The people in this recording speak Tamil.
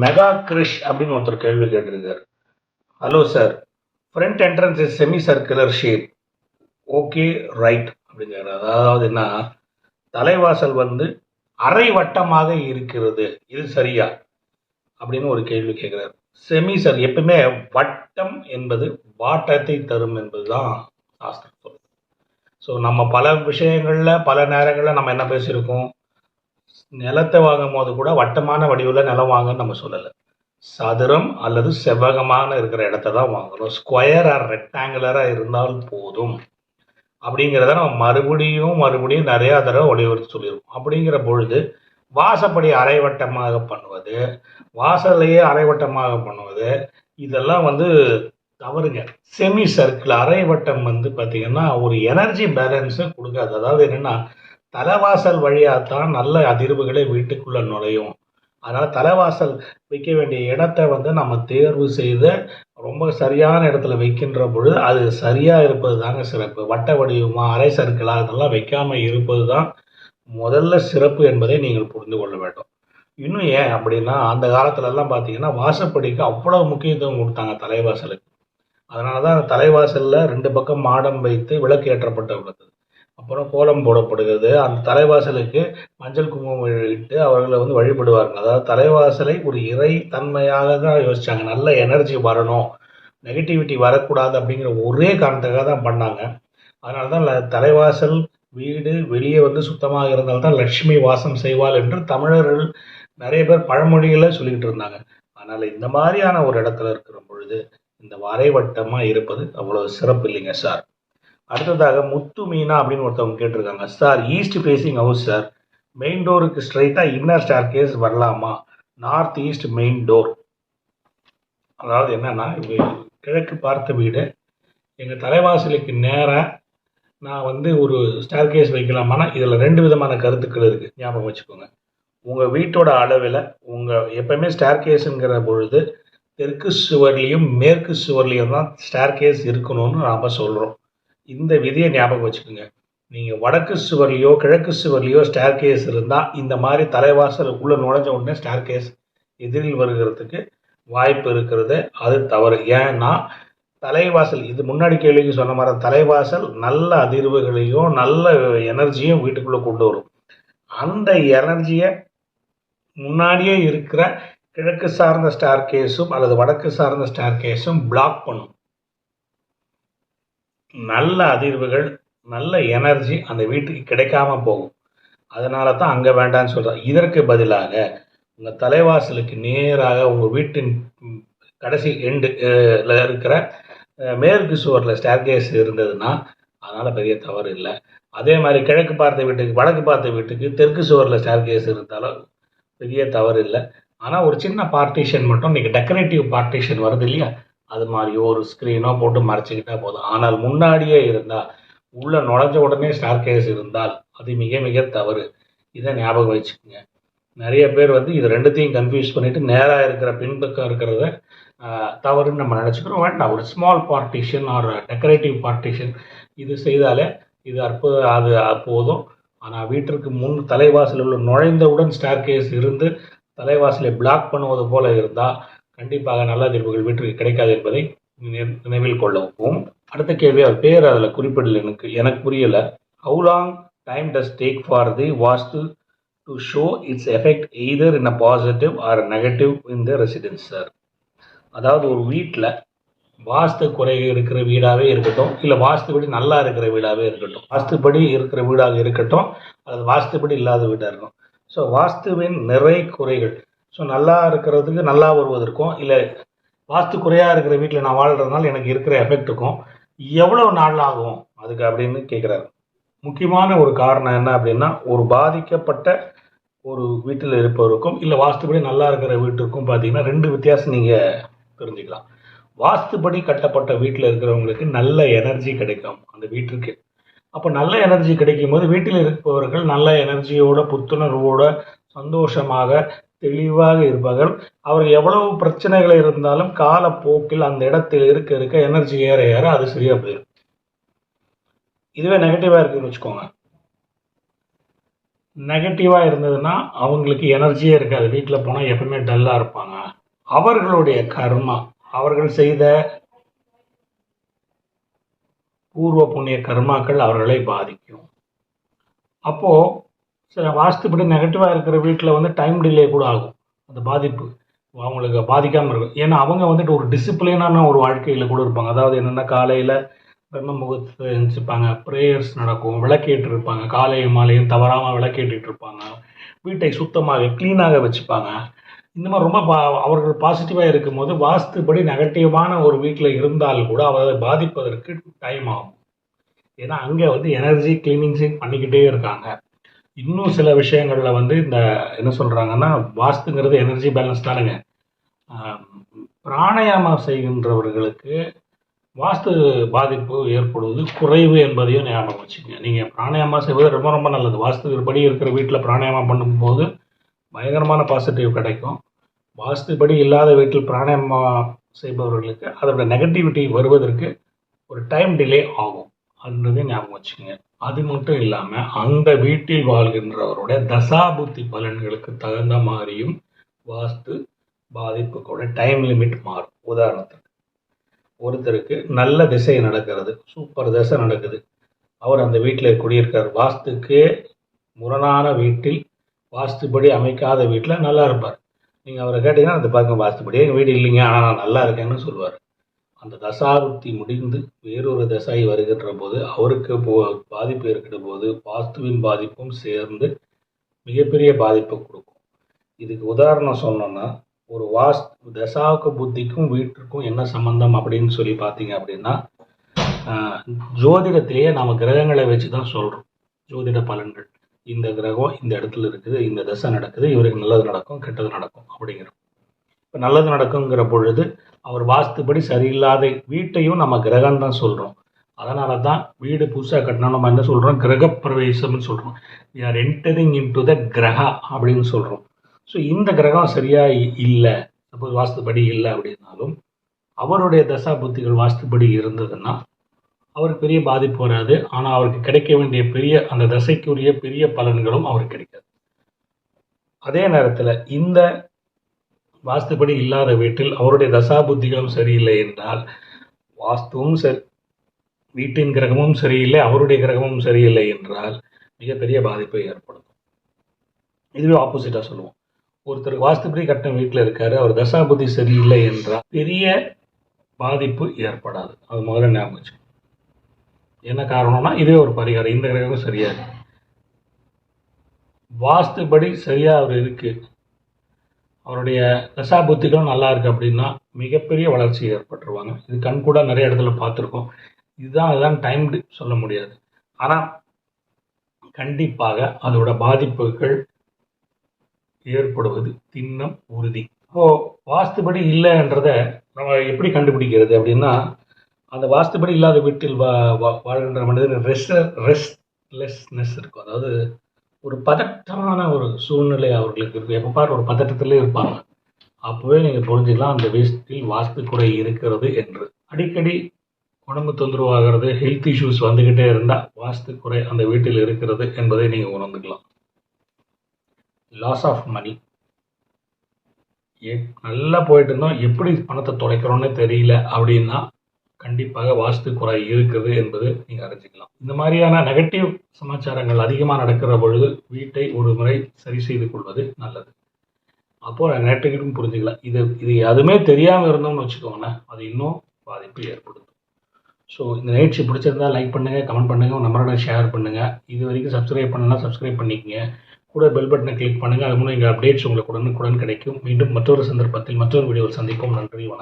மெகா கிரிஷ் அப்படின்னு ஒருத்தர் கேள்வி கேட்டிருக்காரு. Hello sir front entrance is semi circular shape okay right அப்படிங்கிறார். அதாவது என்ன? தலைவாசல் வந்து அரை வட்டமாக இருக்கிறது. இது சரியா? அப்படின்னு ஒரு கேள்வி கேட்குறாரு. செமி சர் எப்பவுமே வட்டம் என்பது வாட்டத்தை தரும் என்பதுதான் சாஸ்திரம் சொல்லுது. ஸோ நம்ம பல விஷயங்களில் பல நேரங்களில் நம்ம என்ன பேசியிருக்கோம்? நிலத்தை வாங்கும் போது கூட வட்டமான வடிவில் நிலம் வாங்கன்னு நம்ம சொல்லலை. சதுரம் அல்லது செவ்வகமான இருக்கிற இடத்த தான் வாங்கணும் ஸ்கொயர் ஆர் ரெக்டாங்குலராக இருந்தால் போதும். அப்படிங்கிறத நம்ம மறுபடியும் மறுபடியும் நிறையா தடவை வலியுறுத்தி சொல்லியிருக்கோம். அப்படிங்கிற பொழுது வாசப்படி அரைவட்டமாக பண்ணுவது வாசல்லையே அரைவட்டமாக பண்ணுவது இதெல்லாம் வந்து தவறுங்க. செமி சர்க்கிள் அரைவட்டம் வந்து பார்த்தீங்கன்னா ஒரு எனர்ஜி பேலன்ஸை கொடுக்காது. அதாவது என்னென்னா தலைவாசல் வழியாக தான் நல்ல அதிர்வுகளை வீட்டுக்குள்ளே நுழையும். அதனால் தலைவாசல் வைக்க வேண்டிய இடத்த வந்து நம்ம தேர்வு செய்து ரொம்ப சரியான இடத்துல வைக்கின்ற பொழுது அது சரியாக இருப்பது தாங்க சிறப்பு. வட்ட வடிவமாக அரை சர்க்கிளாக அதெல்லாம் வைக்காமல் இருப்பது தான் முதல்ல சிறப்பு என்பதை நீங்கள் புரிந்து கொள்ள வேண்டும். இன்னும் ஏன் அப்படின்னா அந்த காலத்துலலாம் பார்த்தீங்கன்னா வாசப்படிக்கு அவ்வளோ முக்கியத்துவம் கொடுத்தாங்க தலைவாசலுக்கு. அதனால தான் அந்த தலைவாசலில் ரெண்டு பக்கம் மாடம் வைத்து விளக்கு ஏற்றப்பட்டு உள்ளது. அப்புறம் கோலம் போடப்படுகிறது. அந்த தலைவாசலுக்கு மஞ்சள் குங்குமம் இட்டு அவர்களை வந்து வழிபடுவார்கள். அதாவது தலைவாசலை ஒரு இறை தன்மையாக தான் யோசிச்சாங்க. நல்ல எனர்ஜி வரணும். நெகட்டிவிட்டி வரக்கூடாது அப்படிங்கிற ஒரே காரணத்துக்காக தான் பண்ணாங்க. அதனால தான் தலைவாசல் வீடு வெளியே வந்து சுத்தமாக இருந்தால் தான் லட்சுமி வாசம் செய்வாள் என்று தமிழர்கள் நிறைய பேர் பழமொழிகளை சொல்லிக்கிட்டு இருந்தாங்க. அதனால் இந்த மாதிரியான ஒரு இடத்துல இருக்கிற பொழுது இந்த வரைவட்டமாக இருப்பது அவ்வளோ சிறப்பு இல்லைங்க சார். அடுத்ததாக முத்து மீனா அப்படின்னு ஒருத்தவங்க கேட்டிருக்காங்க. Sir east facing house sir main டோருக்கு ஸ்ட்ரைட்டாக இன்னர் ஸ்டார் கேஸ் வரலாமா? நார்த் ஈஸ்ட் மெயின் டோர் அதாவது என்னன்னா கிழக்கு பார்த்த வீடு. எங்கள் தலைவாசலுக்கு நேராக நான் வந்து ஒரு ஸ்டார் கேஸ் வைக்கலாமான்னா இதில் ரெண்டு விதமான கருத்துக்கள் இருக்குது ஞாபகம் வச்சுக்கோங்க. உங்கள் வீட்டோட அளவில் உங்கள் எப்பவுமே ஸ்டார் கேஸுங்கிற பொழுது தெற்கு சுவர்லேயும் மேற்கு சுவர்லேயும் தான் ஸ்டார் கேஸ் இருக்கணும்னு நாம் சொல்கிறோம் இந்த விதியை ஞாபகம் வச்சுக்கோங்க. நீங்கள் வடக்கு சுவர்லையோ கிழக்கு சுவர்லையோ ஸ்டார் கேஸ் இருந்தால் இந்த மாதிரி தலைவாசலுக்குள்ளே நுழைஞ்ச உடனே ஸ்டார் கேஸ் எதிரில் வருகிறதுக்கு வாய்ப்பு இருக்கிறது. அது தவறு. ஏன்னா தலைவாசல் இது முன்னாடி கேள்விக்கு சொன்ன மாதிரி தலைவாசல் நல்ல அதிர்வுகளையும் நல்ல எனர்ஜியும் வீட்டுக்குள்ளே கொண்டு வரும். அந்த எனர்ஜியை முன்னாடியே இருக்கிற கிழக்கு சார்ந்த ஸ்டார் கேஸும் அல்லது வடக்கு சார்ந்த ஸ்டார் கேஸும் பிளாக் பண்ணும். நல்ல அதிர்வுகள் நல்ல எனர்ஜி அந்த வீட்டுக்கு கிடைக்காம போகும். அதனால தான் அங்கே வேண்டாம்னு சொல்கிறேன் இதற்கு பதிலாக உங்கள் தலைவாசலுக்கு நேராக உங்கள் வீட்டின் கடைசி எண்டு இருக்கிற மேற்கு சுவரில் ஸ்டேர்கேஸ் இருந்ததுன்னா அதனால் பெரிய தவறு இல்லை. அதே மாதிரி கிழக்கு பார்த்த வீட்டுக்கு வடக்கு பார்த்த வீட்டுக்கு தெற்கு சுவரில் ஸ்டேர்கேஸ் இருந்தாலும் பெரிய தவறு இல்லை. ஆனால் ஒரு சின்ன பார்ட்டிஷன் மட்டும் இன்றைக்கி டெக்கரேட்டிவ் பார்ட்டிஷன் வருது இல்லையா? அது மாதிரியோ ஒரு ஸ்க்ரீனோ போட்டு மறைச்சிக்கிட்டா போதும். ஆனால் முன்னாடியே இருந்தால் உள்ளே நுழைஞ்ச உடனே ஸ்டார் கேஸ் இருந்தால் அது மிக மிக தவறு. இதை ஞாபகம் வச்சுக்கோங்க. நிறைய பேர் வந்து இது ரெண்டுத்தையும் கன்ஃபியூஸ் பண்ணிட்டு நேராக இருக்கிற பின்பக்கம் இருக்கிறத தவறுன்னு நம்ம நினச்சிக்கிறோம். வேண்டாம். ஒரு small partition or decorative partition இது செய்தாலே இது அற்புத அது போதும். ஆனால் வீட்டிற்கு முன் தலைவாசலில் உள்ள நுழைந்தவுடன் ஸ்டார் கேஸ் இருந்து தலைவாசலை பிளாக் பண்ணுவது போல இருந்தால் கண்டிப்பாக நல்ல தீர்வுகள் வீட்டிற்கு கிடைக்காது என்பதை நினைவில் கொள்ளவும். அடுத்த கேள்வி அவர் பேர் அதில் குறிப்பிடல எனக்கு எனக்கு புரியல. How long time does take for the vastu to show its effect either in a positive or negative in the residence sir அதாவது ஒரு வீட்டில் வாஸ்து குறை இருக்கிற வீடாகவே இருக்கட்டும் இல்லை வாஸ்துபடி நல்லா இருக்கிற வீடாகவே இருக்கட்டும் வாஸ்துபடி இருக்கிற வீடாக இருக்கட்டும் அல்லது வாஸ்துபடி இல்லாத வீடாக இருக்கும் ஸோ வாஸ்துவின் நிறை குறைகள் ஸோ நல்லா இருக்கிறதுக்கு நல்லா வருவதற்கும் இல்லை வாஸ்து குறையாக இருக்கிற வீட்டில் நான் வாழ்கிறதுனால எனக்கு இருக்கிற எஃபெக்ட்டுக்கும் எவ்வளோ நாள் ஆகும்? அதுக்கு அப்படின்னு கேட்குறாரு முக்கியமான ஒரு காரணம் என்ன அப்படின்னா ஒரு பாதிக்கப்பட்ட ஒரு வீட்டில் இருப்பவருக்கும் இல்லை வாஸ்துபடி நல்லா இருக்கிற வீட்டுக்கும் பார்த்தீங்கன்னா ரெண்டு வித்தியாசம் நீங்கள் தெரிஞ்சுக்கலாம். வாஸ்துபடி கட்டப்பட்ட வீட்டில் இருக்கிறவங்களுக்கு நல்ல எனர்ஜி கிடைக்கும் அந்த வீட்டிற்கு. அப்போ நல்ல எனர்ஜி கிடைக்கும் போது வீட்டில் இருப்பவர்கள் நல்ல எனர்ஜியோட புத்துணர்வோட சந்தோஷமாக தெளிவாக இருப்பார்கள். அவர்கள் எவ்வளவு பிரச்சனைகள் இருந்தாலும் காலப்போக்கில் அந்த இடத்தில் இருக்க இருக்க எனர்ஜி ஏற ஏற அது சரியா போயிடும் இதுவே நெகட்டிவாக இருக்குன்னு வச்சுக்கோங்க. நெகட்டிவாக இருந்ததுன்னா அவங்களுக்கு எனர்ஜியே இருக்காது. வீட்டில் போனால் எப்பவுமே டல்லாக இருப்பாங்க. அவர்களுடைய கர்மா அவர்கள் செய்த பூர்வ புண்ணிய கர்மாக்கள் அவர்களை பாதிக்கும். அப்போது சில வாஸ்துப்படி நெகட்டிவாக இருக்கிற வீட்டில் வந்து டைம் டிலே கூட ஆகும். அந்த பாதிப்பு அவங்களுக்கு பாதிக்காமல் இருக்கும். ஏன்னா அவங்க வந்துட்டு ஒரு டிசிப்ளினான ஒரு வாழ்க்கையில் கூட இருப்பாங்க. அதாவது என்னென்னா காலையில் பிரம்ம முகூர்த்தத்தை எழுந்திருப்பாங்க ப்ரேயர்ஸ் நடக்கும். விளக்கேட்டு இருப்பாங்க காலையும் மாலையும் தவறாமல் விளக்கேட்டிட்டு இருப்பாங்க வீட்டை சுத்தமாக க்ளீனாக வச்சுப்பாங்க. இந்த மாதிரி ரொம்ப பா அவர்கள் பாசிட்டிவாக இருக்கும்போது வாஸ்துப்படி நெகட்டிவான ஒரு வீட்டில் இருந்தால் கூட அவரை பாதிப்பதற்கு டைம் ஆகும். ஏன்னா அங்கே வந்து எனர்ஜி கிளீனிங்ஸையும் பண்ணிக்கிட்டே இருக்காங்க. இன்னும் சில விஷயங்களில் வந்து இந்த என்ன சொல்கிறாங்கன்னா வாஸ்துங்கிறது எனர்ஜி பேலன்ஸ் தானுங்க. பிராணாயாமம் செய்கின்றவர்களுக்கு வாஸ்து பாதிப்பு ஏற்படுவது குறைவு என்பதையும் ஞாபகம் வச்சுக்கோங்க. நீங்கள் பிராணாயாமம் செய்வது ரொம்ப ரொம்ப நல்லது. வாஸ்துபடி இருக்கிற வீட்டில் பிராணாயாமம் பண்ணும்போது பயங்கரமான பாசிட்டிவ் கிடைக்கும். வாஸ்துபடி இல்லாத வீட்டில் பிராணாயாமம் செய்பவர்களுக்கு அதோட நெகட்டிவிட்டி வருவதற்கு ஒரு டைம் டிலே ஆகும். அதுன்றதை ஞாபகம் வச்சுக்கோங்க. அது மட்டும் இல்லாமல் அந்த வீட்டில் வாழ்கின்றவருடைய தசாபுத்தி பலன்களுக்கு தகுந்த மாதிரியும் வாஸ்து பாதிப்புக்கூட டைம் லிமிட் மாறும். உதாரணத்துக்கு ஒருத்தருக்கு நல்ல திசை நடக்கிறது சூப்பர் திசை நடக்குது. அவர் அந்த வீட்டில் குடியிருக்கார். வாஸ்துக்கே முரணான வீட்டில் வாஸ்துபடி அமைக்காத வீட்டில் நல்லா இருப்பார். நீங்கள் அவரை கேட்டீங்கன்னா அந்த பக்கம் வாஸ்துபடி எங்கள் வீடு இல்லைங்க. ஆனால் நான் நல்லா இருக்கேன்னு சொல்லுவார். அந்த தசாபுத்தி முடிந்து வேறொரு தசை வருகின்ற போது அவருக்கு போ பாதிப்பு இருக்கிற போது வாஸ்துவின் பாதிப்பும் சேர்ந்து மிகப்பெரிய பாதிப்பை கொடுக்கும். இதுக்கு உதாரணம் சொன்னோன்னா ஒரு வாஸ்து தசாவுக்கு புத்திக்கும் வீட்டிற்கும் என்ன சம்பந்தம் அப்படின்னு சொல்லி பார்த்தீங்க அப்படின்னா ஜோதிடத்திலேயே நம்ம கிரகங்களை வச்சு தான் சொல்கிறோம் ஜோதிட பலன்கள். இந்த கிரகம் இந்த இடத்துல இருக்குது இந்த தசை நடக்குது இவருக்கு நல்லது நடக்கும் கெட்டது நடக்கும் அப்படிங்கிறோம். இப்போ நல்லது நடக்குங்கிற பொழுது அவர் வாஸ்துபடி சரியில்லாத வீட்டையும் நம்ம கிரகம் தான் சொல்கிறோம் அதனால தான் வீடு புதுசாக கட்டினா நம்ம என்ன சொல்கிறோம் கிரகப்பிரவேசம்னு சொல்கிறோம் or entering into the graha அப்படின்னு சொல்கிறோம் ஸோ இந்த கிரகம் சரியாக இல்லை சப்போஸ் வாஸ்துபடி இல்லை அப்படின்னாலும் அவருடைய தசா புத்திகள் வாஸ்துபடி இருந்ததுன்னா அவருக்கு பெரிய பாதிப்பு வராது. ஆனால் அவருக்கு கிடைக்க வேண்டிய பெரிய அந்த தசைக்குரிய பெரிய பலன்களும் அவருக்கு கிடைக்காது. அதே நேரத்தில் இந்த வாஸ்துபடி இல்லாத வீட்டில் அவருடைய தசா புத்திகளும் சரியில்லை என்றால் வாஸ்துவும் சரி வீட்டின் கிரகமும் சரியில்லை அவருடைய கிரகமும் சரியில்லை என்றால் மிகப்பெரிய பாதிப்பை ஏற்படுத்தும். இதுவே ஆப்போசிட்டாக சொல்லுவோம். ஒருத்தர் வாஸ்துப்படி கட்டின வீட்டில் இருக்காரு அவர் தசா புத்தி சரியில்லை என்றால் பெரிய பாதிப்பு ஏற்படாது. அது முதல்ல ஞாபகம் என்ன காரணம்னா இதே ஒரு பரிகாரம். இந்த கிரகமும் சரியாது இருக்கு. வாஸ்துபடி சரியாக அவர் இருக்குது அவருடைய தசா புத்திகளும் நல்லா இருக்கு அப்படின்னா மிகப்பெரிய வளர்ச்சி ஏற்பட்டுருவாங்க. இது கண் கூட நிறைய இடத்துல பார்த்துருக்கோம். இதுதான் அதுதான் டைம்டு சொல்ல முடியாது. ஆனால் கண்டிப்பாக அதோட பாதிப்புகள் ஏற்படுவது திண்ணம் உறுதி. இப்போ வாஸ்துபடி இல்லைன்றத நம்ம எப்படி கண்டுபிடிக்கிறது அப்படின்னா அந்த வாஸ்துபடி இல்லாத வீட்டில் வா வா- வாழ்கின்ற மனிதர் ரெஸ்ட் ரெஸ்ட்லெஸ்னஸ் இருக்கும். அதாவது ஒரு பதட்டமான ஒரு சூழ்நிலை அவர்களுக்கு இருக்கும் எப்போ பார் ஒரு பதட்டத்திலே இருப்பாங்க. அப்போவே நீங்கள் புரிஞ்சுக்கலாம் அந்த வீட்டில் வாஸ்து குறை இருக்கிறது என்று. அடிக்கடி உடம்பு தொந்தரவாகிறது ஹெல்த் இஷ்யூஸ் வந்துக்கிட்டே இருந்தால் வாஸ்து குறை அந்த வீட்டில் இருக்கிறது என்பதை நீங்கள் உணர்ந்துக்கலாம். லாஸ் ஆஃப் மணி நல்லா போயிட்டு இருந்தோம் எப்படி பணத்தை தொலைக்கிறோன்னு தெரியல அப்படின்னா கண்டிப்பாக வாஸ்து குறை இருக்குது என்பது நீங்கள் அறிஞ்சிக்கலாம். இந்த மாதிரியான நெகட்டிவ் சமாச்சாரங்கள் அதிகமாக நடக்கிற பொழுது வீட்டை ஒரு முறை சரி செய்து கொள்வது நல்லது. அப்போ நெகட்டிவ்னு புரிஞ்சுக்கலாம் இது இது எதுவுமே தெரியாமல் இருந்தோம்னு வச்சுக்கோங்களேன். அது இன்னும் பாதிப்பு ஏற்படுத்தும் ஸோ இந்த நிகழ்ச்சி பிடிச்சிருந்தா லைக் பண்ணுங்கள் கமெண்ட் பண்ணுங்கள் உங்கள் நம்பரோட ஷேர் பண்ணுங்கள் இது வரைக்கும் சப்ஸ்கிரைப் பண்ணலாம் சப்ஸ்கிரைப் பண்ணிக்கங்க. கூட பெல் பட்டனை கிளிக் பண்ணுங்கள் அது மூலம் எங்கள் அப்டேட்ஸ் உங்களுக்கு உடனுக்குடன் கிடைக்கும். மீண்டும் மற்றொரு சந்தர்ப்பத்தில் மற்றொரு வீடியோவில் சந்திப்போம். நன்றி வணக்கம்.